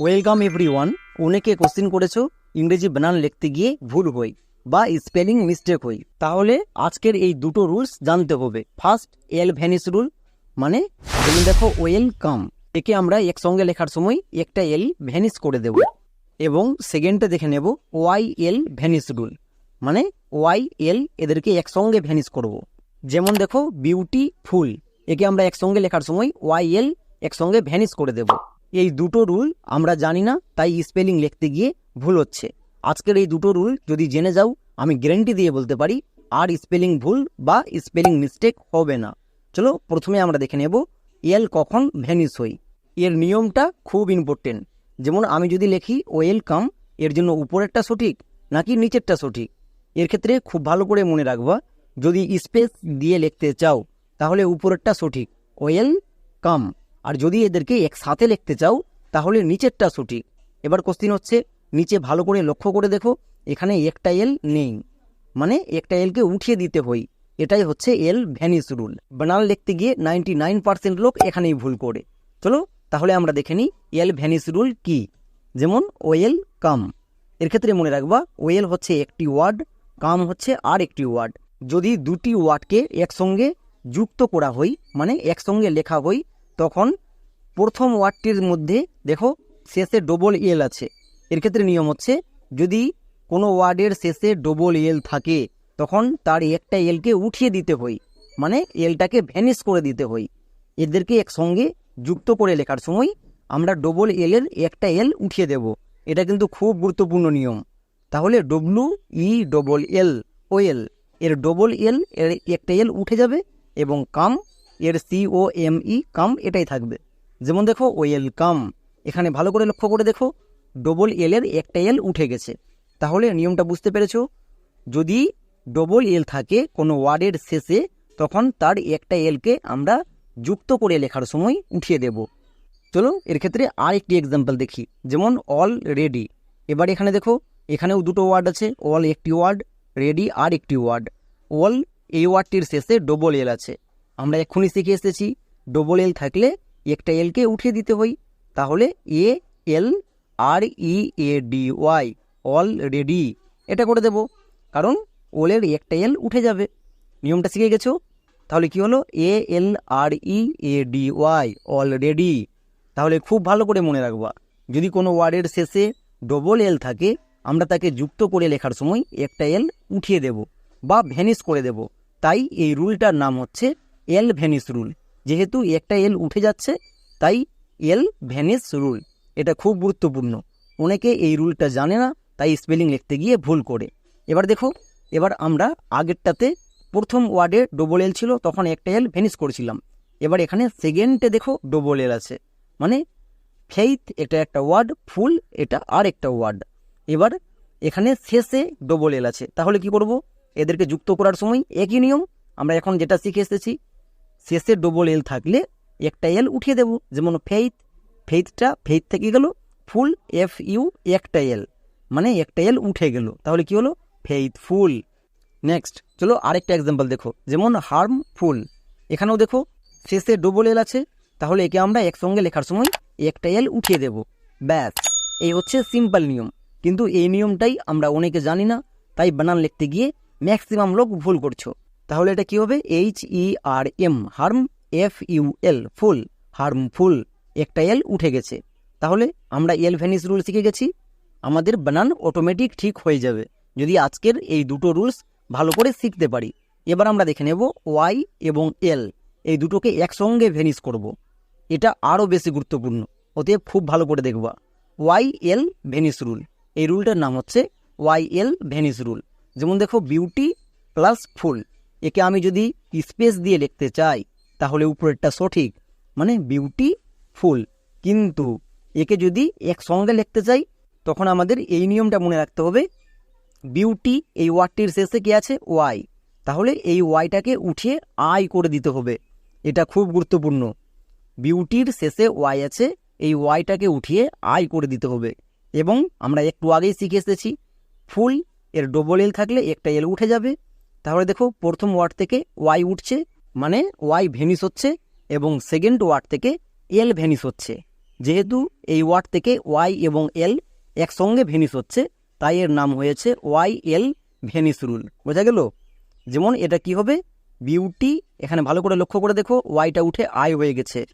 Welcome everyone অনেকে question করেছ, ইংরেজি বানান লিখতে গিয়ে ভুল হই বা স্পেলিং মিস্টেক হই। তাহলে আজকের এই দুটো রুলস জানতে হবে। ফার্স্ট এল ভ্যানিস রুল মানে যেমন দেখো, ওয়েলকাম। একে আমরা একসঙ্গে লেখার সময় একটা এল ভ্যানিস করে দেব। এবং সেকেন্ডটা দেখে নেব, ওয়াই এল ভ্যানিস রুল মানে ওয়াই এল এদেরকে একসঙ্গে ভ্যানিস করব। যেমন দেখো, বিউটিফুল, একে আমরা একসঙ্গে লেখার সময় ওয়াই এল একসঙ্গে ভ্যানিস করে দেব। এই দুটো রুল আমরা জানি না, তাই স্পেলিং লিখতে গিয়ে ভুল হচ্ছে। আজকের এই দুটো রুল যদি জেনে যাও, আমি গ্যারেন্টি দিয়ে বলতে পারি, আর স্পেলিং ভুল বা স্পেলিং মিস্টেক হবে না। চলো প্রথমে আমরা দেখে নেব এল কখন ভ্যানিস হই এর নিয়মটা খুব ইম্পর্টেন্ট যেমন আমি যদি লিখি ওয়েলকাম এর জন্য উপরেরটা সঠিক নাকি নিচেরটা সঠিক? এর ক্ষেত্রে খুব ভালো করে মনে রাখবা, যদি স্পেস দিয়ে লিখতে চাও, তাহলে উপরেরটা সঠিক। ওয়েল কাম আর যদি এদেরকে একসাথে লিখতে চাও, তাহলে নিচেরটা সঠিক। এবার কোশ্চিন হচ্ছে, নিচে ভালো করে লক্ষ্য করে দেখো, এখানে একটা এল নেই। মানে একটা এলকে উঠিয়ে দিতে হই এটাই হচ্ছে এল ভ্যানিস রুল বানান লিখতে গিয়ে নাইনটি নাইন পার্সেন্ট লোক এখানেই ভুল করে। চলো, তাহলে আমরা দেখে নিই এল ভ্যানিস রুল কি। যেমন ওয়েল কাম এর ক্ষেত্রে মনে রাখবা ওয়েল হচ্ছে একটি ওয়ার্ড কাম হচ্ছে আর একটি ওয়ার্ড যদি দুটি ওয়ার্ডকে একসঙ্গে যুক্ত করা হই মানে একসঙ্গে লেখা হয় তখন প্রথম ওয়ার্ডটির মধ্যে, দেখো, শেষে ডবল এল আছে। এর ক্ষেত্রে নিয়ম হচ্ছে, যদি কোনো ওয়ার্ডের শেষে ডবল এল থাকে, তখন তার একটা এলকে উঠিয়ে দিতে হয়। মানে এলটাকে ভ্যানিশ করে দিতে হয়। এদেরকে একসঙ্গে যুক্ত করে লেখার সময় আমরা ডবল এলের একটা এল উঠিয়ে দেব। এটা কিন্তু খুব গুরুত্বপূর্ণ নিয়ম। তাহলে ডব্লু ই ডবল এল ও এল এর ডবল এল এর একটা এল উঠে যাবে এবং কাম এর সি ও এম ই কাম এটাই থাকবে। যেমন দেখো ওয়েল কাম এখানে ভালো করে লক্ষ্য করে দেখো ডবল এল এর একটা এল উঠে গেছে। তাহলে নিয়মটা বুঝতে পেরেছ? যদি ডবল এল থাকে কোনো ওয়ার্ডের শেষে, তখন তার একটা এলকে আমরা যুক্ত করে লেখার সময় উঠিয়ে দেব। চলো, এর ক্ষেত্রে আর একটি এক্সাম্পল দেখি। যেমন অল রেডি এবার এখানে দেখো, এখানেও দুটো ওয়ার্ড আছে অল একটি ওয়ার্ড রেডি আর একটি ওয়ার্ড। অল এই ওয়ার্ডটির শেষে ডবল এল আছে। আমরা এক্ষুনি শিখে এসেছি। ডবল এল থাকলে একটা এলকে উঠিয়ে দিতে হয়। তাহলে A L R E A D Y already এটা করে দেব। কারণ ওলের একটা এল উঠে যাবে। নিয়মটা শিখে গেছো? তাহলে কি হলো? A L R E A D Y already তাহলে খুব ভালো করে মনে রাখবা। যদি কোনো ওয়ার্ডের শেষে ডবল এল থাকে, আমরা তাকে যুক্ত করে লেখার সময় একটা এল উঠিয়ে দেব বা ভ্যানিশ করে দেব। তাই এই রুলটার নাম হচ্ছে এল ভ্যানিশ রুল। যেহেতু একটা এল উঠে যাচ্ছে, তাই এল ভ্যানিশ রুল। এটা খুব গুরুত্বপূর্ণ। অনেকে এই রুলটা জানে না, তাই স্পেলিং লিখতে গিয়ে ভুল করে। এবার দেখো, এবার আমরা আগেরটাতে প্রথম ওয়ার্ডে ডবল এল ছিল, তখন একটা এল ভ্যানিশ করেছিলাম। এবার এখানে সেকেন্ডে দেখো ডবল এল আছে। মানে ফেইথ এটা একটা ওয়ার্ড ফুল এটা আর একটা ওয়ার্ড। এবার এখানে শেষে ডবল এল আছে। তাহলে কি করব? এদেরকে যুক্ত করার সময় একই নিয়ম। আমরা এখন যেটা শিখে এসেছি শেষে ডবল এল থাকলে একটা এল উঠিয়ে দেব। যেমন ফেইথ ফেইথটা ফেইথ থেকে গেল ফুল এফ ইউ একটা এল মানে একটা এল উঠে গেল। তাহলে কি হলো? ফেইথফুল নেক্সট চলো আরেকটা এক্সাম্পল দেখো। যেমন হার্মফুল এখানেও দেখো, শেষে ডবল এল আছে, তাহলে একে আমরা একসঙ্গে লেখার সময় একটা এল উঠিয়ে দেব। ব্যাস, এই হচ্ছে সিম্পল নিয়ম। কিন্তু এই নিয়মটাই আমরা অনেকে জানি না, তাই বানান লিখতে গিয়ে ম্যাক্সিমাম লোক ভুল করছ। তাহলে এটা কি হবে? H E R M harm F U L full harmful একটা এল উঠে গেছে। তাহলে আমরা এল ভ্যানিস রুল শিখে গেছি। আমাদের বানান অটোমেটিক ঠিক হয়ে যাবে, যদি আজকের এই দুটো রুলস ভালো করে শিখতে পারি। এবার আমরা দেখে নেব ওয়াই এবং এল এই দুটোকে একসঙ্গে ভ্যানিস করব। এটা আরও বেশি গুরুত্বপূর্ণ, অতএব খুব ভালো করে দেখবা। ওয়াই এল ভ্যানিস রুল এই রুলটার নাম হচ্ছে ওয়াই এল ভ্যানিস রুল যেমন দেখো বিউটি প্লাস ফুল একে আমি যদি স্পেস দিয়ে লিখতে চাই, তাহলে উপরেরটা সঠিক। মানে বিউটি ফুল কিন্তু একে যদি একসঙ্গে লিখতে চাই, তখন আমাদের এই নিয়মটা মনে রাখতে হবে। বিউটি এই ওয়ার্ডটির শেষে কি আছে? ওয়াই তাহলে এই ওয়াইটাকে উঠিয়ে আই করে দিতে হবে। এটা খুব গুরুত্বপূর্ণ। বিউটির শেষে ওয়াই আছে, এই ওয়াইটাকে উঠিয়ে আই করে দিতে হবে। এবং আমরা একটু আগেই শিখে এসেছি। ফুল এর ডবল এল থাকলে একটা এল উঠে যাবে। তাহলে দেখো প্রথম ওয়ার্ড থেকে ওয়াই উঠছে মানে ওয়াই ভেনিস হচ্ছে এবং সেকেন্ড ওয়ার্ড থেকে এল ভেনিস হচ্ছে। যেহেতু এই ওয়ার্ড থেকে ওয়াই এবং এল একসঙ্গে ভেনিস হচ্ছে, তাই এর নাম হয়েছে ওয়াই এল ভেনিস রুল। বোঝা গেল? যেমন এটা কি হবে? বিউটি, এখানে ভালো করে লক্ষ্য করে দেখো ওয়াইটা উঠে আই হয়ে গেছে।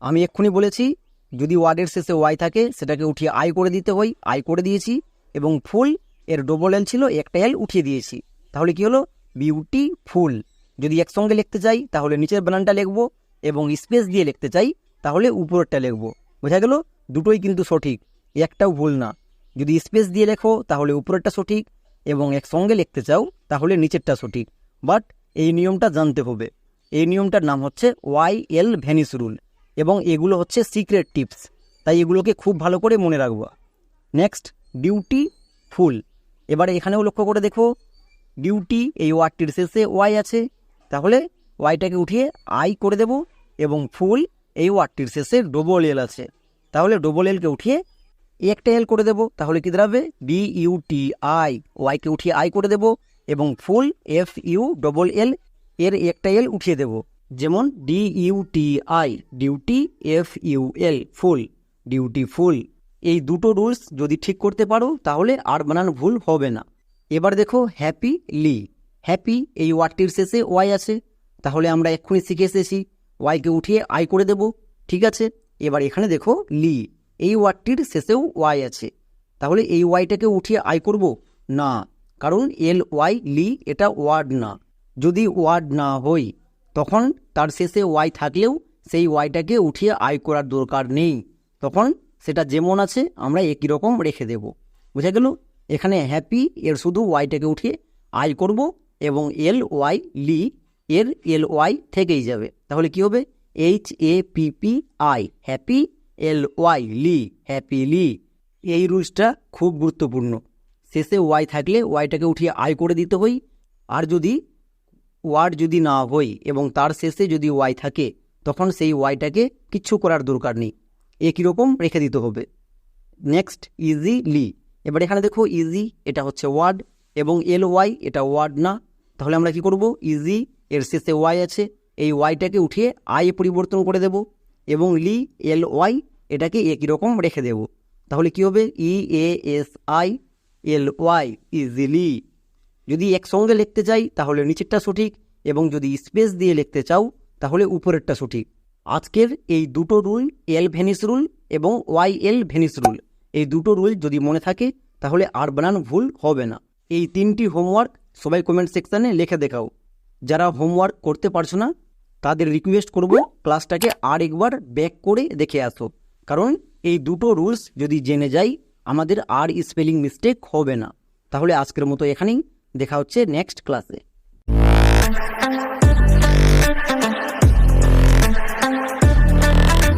আমি এক্ষুনি বলেছি, যদি ওয়ার্ডের শেষে ওয়াই থাকে, সেটাকে উঠিয়ে আই করে দিতে হয়। আই করে দিয়েছি এবং ফুল, এর ডবল এল ছিল, একটা এল উঠিয়ে দিয়েছি। তাহলে কি হলো? বিউটি ফুল যদি একসঙ্গে লিখতে চাই, তাহলে নিচের বানানটা লিখব এবং স্পেস দিয়ে লিখতে চাই, তাহলে উপরেরটা লিখব। বোঝা গেল? দুটোই কিন্তু সঠিক, একটাও ভুল না। যদি স্পেস দিয়ে লেখো, তাহলে উপরেরটা সঠিক এবং একসঙ্গে লিখতে চাও, তাহলে নিচেরটা সঠিক। বাট এই নিয়মটা জানতে হবে। এই নিয়মটার নাম হচ্ছে ওয়াই এল ভ্যানিস রুল এবং এগুলো হচ্ছে সিক্রেট টিপস তাই এগুলোকে খুব ভালো করে মনে রাখব। নেক্সট ডিউটি ফুল এবারে এখানেও লক্ষ্য করে দেখো ডিউটি এই ওয়ার্ডটির শেষে ওয়াই আছে। তাহলে ওয়াইটাকে উঠিয়ে আই করে দেব এবং ফুল এই ওয়ার্ডটির শেষে ডবল এল আছে। তাহলে ডবল এলকে উঠিয়ে একটা এল করে দেব। তাহলে কি দাঁড়াবে? ডি ইউ টি আই ওয়াইকে উঠিয়ে আই করে দেব এবং full F U double L এর একটা এল উঠিয়ে দেব। যেমন D U T I duty F U L full duty full এই দুটো রুলস যদি ঠিক করতে পারো তাহলে আর বানান ভুল হবে না। এবার দেখো হ্যাপি লি। হ্যাপি এই ওয়ার্ডটির শেষে ওয়াই আছে। তাহলে আমরা এক্ষুনি শিখে এসেছি। ওয়াইকে উঠিয়ে আই করে দেব। ঠিক আছে? এবার এখানে দেখো লি। এই ওয়ার্ডটির শেষেও ওয়াই আছে। তাহলে এই ওয়াইটাকে উঠিয়ে আই করব? না। কারণ এল ওয়াই লি এটা ওয়ার্ড না। যদি ওয়ার্ড না হই, তখন তার শেষে ওয়াই থাকলেও সেই ওয়াইটাকে উঠিয়ে আই করার দরকার নেই। তখন সেটা যেমন আছে, আমরা একই রকম রেখে দেব। বুঝা গেল? এখানে হ্যাপি এর শুধু ওয়াইটাকে উঠিয়ে আই করব এবং এল ওয়াই লি এর এল ওয়াই থেকেই যাবে। তাহলে কি হবে? H A P P I happy L Y ly happy ly এই রুলসটা খুব গুরুত্বপূর্ণ। শেষে ওয়াই থাকলে ওয়াইটাকে উঠিয়ে আই করে দিতে হই আর যদি ওয়ার্ড যদি না হই এবং তার শেষে যদি ওয়াই থাকে, তখন সেই ওয়াইটাকে কিচ্ছু করার দরকার নেই। একই রকম রেখে দিতে হবে। নেক্সট ইজিলি এবার এখানে দেখো ইজি এটা হচ্ছে ওয়ার্ড এবং এল ওয়াই এটা ওয়ার্ড না। তাহলে আমরা কি করব? ইজি এর শেষে ওয়াই আছে। এই ওয়াইটাকে উঠিয়ে আই পরিবর্তন করে দেব, এবং লি এল ওয়াই এটাকে একই রকম রেখে দেব। তাহলে কি হবে? E A S I L Y easily যদি একসঙ্গে লিখতে চাই তাহলে নিচেরটা সঠিক, এবং যদি স্পেস দিয়ে লিখতে চাও, তাহলে উপরেরটা সঠিক। আজকের এই দুটো রুল এল ভেনিস রুল এবং ওয়াই এল ভেনিস রুল এই দুটো রুল যদি মনে থাকে, তাহলে আর বানান ভুল হবে না। এই তিনটি হোমওয়ার্ক সবাই কমেন্ট সেকশানে লিখে দেখাও। যারা হোমওয়ার্ক করতে পারছ না, তাদের রিকোয়েস্ট করব ক্লাসটাকে আর একবার ব্যাক করে দেখে আসো। কারণ এই দুটো রুলস যদি জেনে যাই, আমাদের আর স্পেলিং মিস্টেক হবে না। তাহলে আজকের মতো এখানেই। দেখা হচ্ছে নেক্সট ক্লাসে